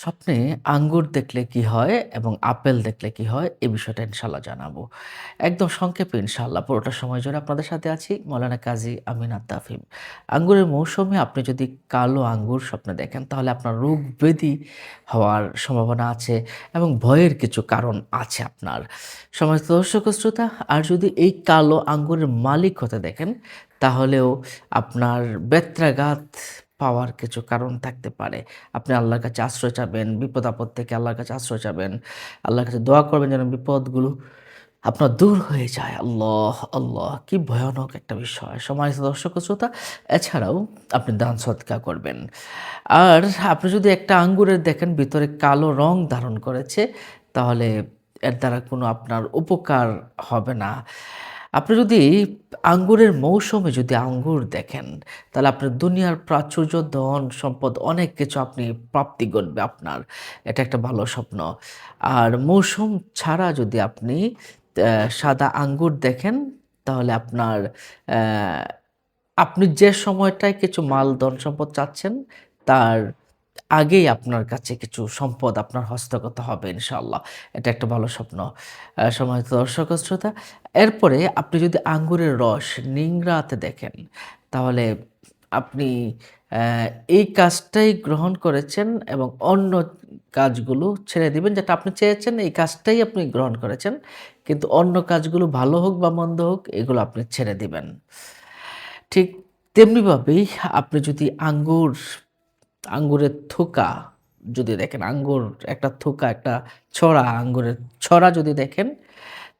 স্বপ্নে আঙ্গুর দেখলে কি হয় এবং আপেল দেখলে কি হয়, এ বিষয়টা ইনশাল্লাহ জানাব। একদম সংক্ষেপে ইনশাল্লাহ পুরোটা সময় জুড়ে আপনাদের সাথে আছি, মৌলানা কাজী আমিন আত্তাফিম। আঙ্গুরের মৌসুমে আপনি যদি কালো আঙ্গুর স্বপ্নে দেখেন, তাহলে আপনার রোগ ব্যাধি হওয়ার সম্ভাবনা আছে এবং ভয়ের কিছু কারণ আছে আপনার। সমস্ত দর্শক শ্রোতা, আর যদি এই কালো আঙ্গুরের মালিক হতে দেখেন, তাহলেও আপনার বেত্রাঘাত পাওয়ার কিছু কারণ থাকতে পারে। আপনি আল্লাহর কাছে আশ্রয় চাবেন, বিপদ-আপদ থেকে আল্লাহর কাছে আশ্রয় চাবেন। আল্লাহর কাছে দোয়া করবেন যেন বিপদগুলো আপনার দূর হয়ে যায়। আল্লাহ, আল্লাহ! কি ভয়ানক একটা বিষয়। সম্মানিত দর্শক শ্রোতা, এছাড়াও আপনি দান সৎকা করবেন। আর আপনি যদি একটা আঙ্গুরের দেখেন ভিতরে কালো রং ধারণ করেছে, তাহলে এর দ্বারা কোনো আপনার উপকার হবে না। আপনি যদি আঙ্গুরের মৌসুমে যদি আঙ্গুর দেখেন, তাহলে আপনার দুনিয়ার প্রাচুর্য, ধন, সম্পদ অনেক কিছু আপনি প্রাপ্তি করবে আপনার। এটা একটা ভালো স্বপ্ন। আর মৌসুম ছাড়া যদি আপনি সাদা আঙ্গুর দেখেন, তাহলে আপনার আপনি যে সময়টায় কিছু মাল, ধন, সম্পদ চাচ্ছেন, তার আগেই আপনার কাছে কিছু সম্পদ আপনার হস্তগত হবে ইনশাআল্লাহ। এটা একটা ভালো স্বপ্ন। সম্মানিত দর্শক শ্রোতা, এরপরে আপনি যদি আঙ্গুরের রস নিংড়াতে দেখেন, তাহলে আপনি এই কাজটাই গ্রহণ করেছেন এবং অন্য কাজগুলো ছেড়ে দিবেন। যেটা আপনি চেয়েছেন এই কাজটাই আপনি গ্রহণ করেছেন। কিন্তু অন্য কাজগুলো ভালো হোক বা মন্দ হোক এগুলো আপনি ছেড়ে দিবেন। ঠিক তেমনিভাবেই আপনি যদি আঙ্গুর আঙ্গুরের থোকা যদি দেখেন, আঙ্গুর একটা থোকা, একটা ছড়া, আঙ্গুরের ছড়া যদি দেখেন,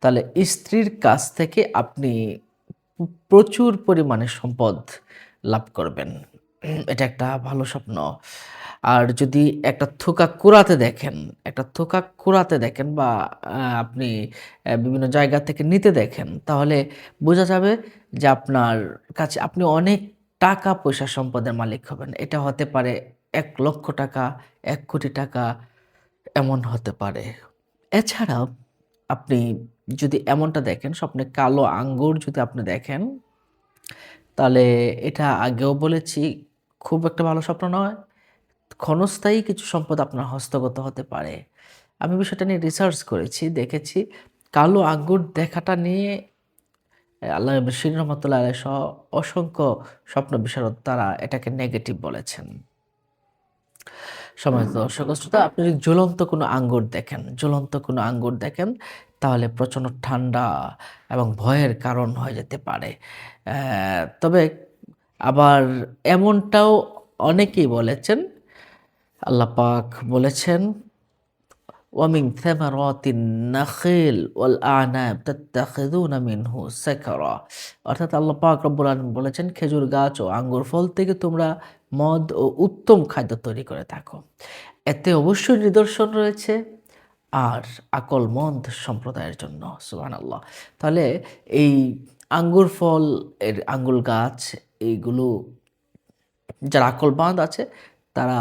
তাহলে স্ত্রীর কাছ থেকে আপনি প্রচুর পরিমাণে সম্পদ লাভ করবেন। এটা একটা ভালো স্বপ্ন। আর যদি একটা থোকা কুড়াতে দেখেন, একটা থোকা কুড়াতে দেখেন বা আপনি বিভিন্ন জায়গা থেকে নিতে দেখেন, তাহলে বোঝা যাবে যে আপনার কাছে আপনি অনেক টাকা-পয়সা সম্পদের মালিক হবেন। এটা হতে পারে ৳১,০০,০০০, ৳১,০০,০০,০০০ এমন হতে পারে। এছাড়াও আপনি যদি এমনটা দেখেন, স্বপ্নে কালো আঙ্গুর যদি আপনি দেখেন, তাহলে এটা আগেও বলেছি খুব একটা ভালো স্বপ্ন নয়। ক্ষণস্থায়ী কিছু সম্পদ আপনার হস্তগত হতে পারে। আমি বিষয়টা নিয়ে রিসার্চ করেছি, দেখেছি কালো আঙ্গুর দেখাটা নিয়ে আল্লাহ শিরিন রহমাতুল্লাহ আলাইহি সহ অসংখ্য স্বপ্ন বিশারদ তারা এটাকে নেগেটিভ বলেছেন। সম্মানিত দর্শক শ্রোতা, আপনি যদি জ্বলন্ত কোনো আঙ্গুর দেখেন, জ্বলন্ত কোনো আঙ্গুর দেখেন, তাহলে প্রচণ্ড ঠান্ডা এবং ভয়ের কারণ হয়ে যেতে পারে। তবে আবার এমনটাও অনেকেই বলেছেন, আল্লাপাক বলেছেন, ওয়ামিং থেমারতিন নাখিল ওয়াল আনাব তাত্তাখিদুনা মিনহু অর্থাৎ আল্লাহ পাক রব্বুল আলামিন বলেছেন, খেজুর গাছ ও আঙ্গুর ফল থেকে তোমরা মদ ও উত্তম খাদ্য তৈরি করে থাকো। এতে অবশ্যই নিদর্শন রয়েছে আর আকলমন্দ সম্প্রদায়ের জন্য সুহান আল্লাহ তাহলে এই আঙ্গুর ফল, এর আঙ্গুল গাছ, এইগুলো যারা আকলবান্ধ আছে, তারা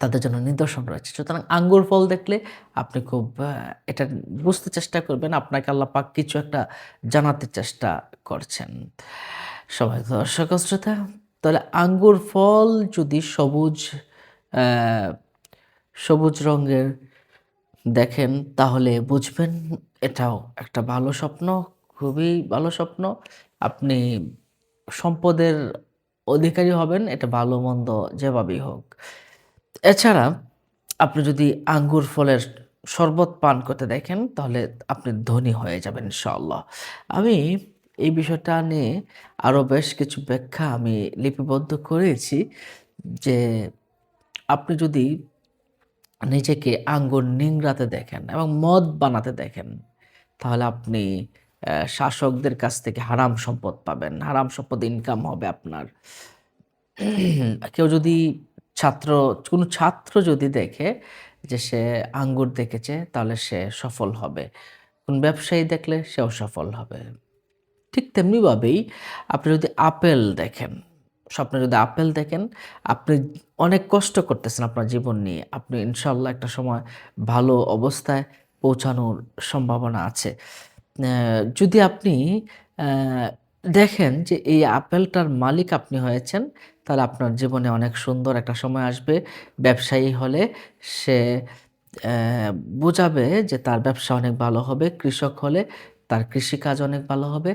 তাদের জন্য নিদর্শন রয়েছে। সুতরাং আঙ্গুর ফল দেখলে আপনি খুব এটা বুঝতে চেষ্টা করবেন আপনাকে আল্লাহ পাক কিছু একটা জানাতে চেষ্টা করছেন। সবাই দর্শক শ্রোতা, তাহলে আঙ্গুর ফল যদি সবুজ সবুজ রঙের দেখেন তাহলে বুঝবেন এটাও একটা ভালো স্বপ্ন, খুবই ভালো স্বপ্ন। আপনি সম্পদের অধিকারী হবেন, এটা ভালো-মন্দ যেভাবেই হোক। এছাড়া আপনি যদি আঙ্গুর ফলের শরবত পান করতে দেখেন, তাহলে আপনি ধনী হয়ে যাবেন ইনশাআল্লাহ। আমি এই বিষয়টা নিয়ে আরও বেশ কিছু ব্যাখ্যা আমি লিপিবদ্ধ করেছি যে, আপনি যদি নিজেকে আঙ্গুর নিংড়াতে দেখেন এবং মদ বানাতে দেখেন, তাহলে আপনি শাসকদের কাছ থেকে হারাম সম্পদ পাবেন। হারাম সম্পদ ইনকাম হবে আপনার। কেউ যদি ছাত্র কোনো ছাত্র যদি দেখে যে সে আঙ্গুর দেখেছে, তাহলে সে সফল হবে। কোন ব্যবসায়ী দেখলে সেও সফল হবে। ঠিক তেমনিভাবেই আপনি যদি আপেল দেখেন, স্বপ্নে যদি আপেল দেখেন, আপনি অনেক কষ্ট করতেছেন আপনার জীবন নিয়ে। আপনি ইনশাল্লাহ একটা সময় ভালো অবস্থায় পৌঁছানোর সম্ভাবনা আছে। যদি আপনি দেখেন যে এই আপেলটার মালিক আপনি হয়েছেন, তাহলে আপনার জীবনে অনেক সুন্দর একটা সময় আসবে। ব্যবসায়ী হলে সে বোঝাবে যে তার ব্যবসা অনেক ভালো হবে। কৃষক হলে তার কৃষিকাজ অনেক ভালো হবে।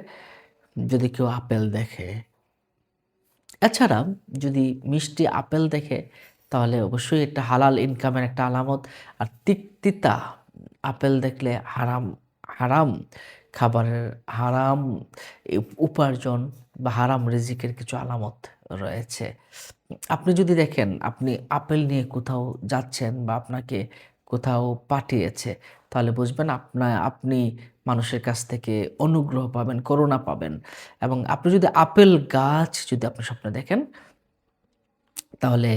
যদি কেউ আপেল দেখে। এছাড়া যদি মিষ্টি আপেল দেখে, তাহলে অবশ্যই একটা হালাল ইনকামের একটা আলামত। আর তিক্তিতা আপেল দেখলে হারাম হারাম খাবারের, হারাম উপার্জন বা হারাম রিজিকের কিছু আলামত। রয়েছে। আপনি যদি দেখেন, আপনি আপেল নিয়ে কোথাও যাচ্ছেন বা আপনাকে কোথাও পাঠিয়েছে, তাহলে বুঝবেন আপনা, আপনি মানুষের কাছ থেকে অনুগ্রহ পাবেন করোনা পাবেন। এবং আপনি যদি আপেল গাছ যদি আপনি স্বপ্নে দেখেন তাহলে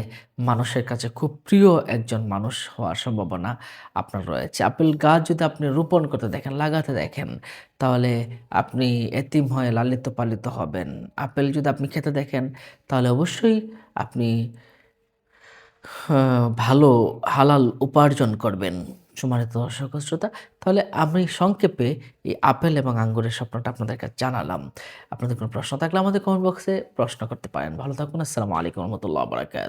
মানুষের কাছে খুব প্রিয় একজন মানুষ হওয়ার সম্ভাবনা আপনার রয়েছে। আপেল গাছ যদি আপনি রোপণ করতে দেখেন, লাগাতে দেখেন, তাহলে আপনি এতিম হয়ে লালিত পালিত হবেন। আপেল যদি আপনি খেতে দেখেন, তাহলে অবশ্যই আপনি ভালো, হালাল উপার্জন করবেন। সম্মানিত দর্শক শ্রোতা, তাহলে আমি সংক্ষেপে এই আপেল এবং আঙ্গুরের স্বপ্নটা আপনাদেরকে জানালাম। আপনাদের কোনো প্রশ্ন থাকলে আমাদের কমেন্ট বক্সে প্রশ্ন করতে পারেন। ভালো থাকুন, আসসালামু আলাইকুম রহমতুল্লাহ বারাকাত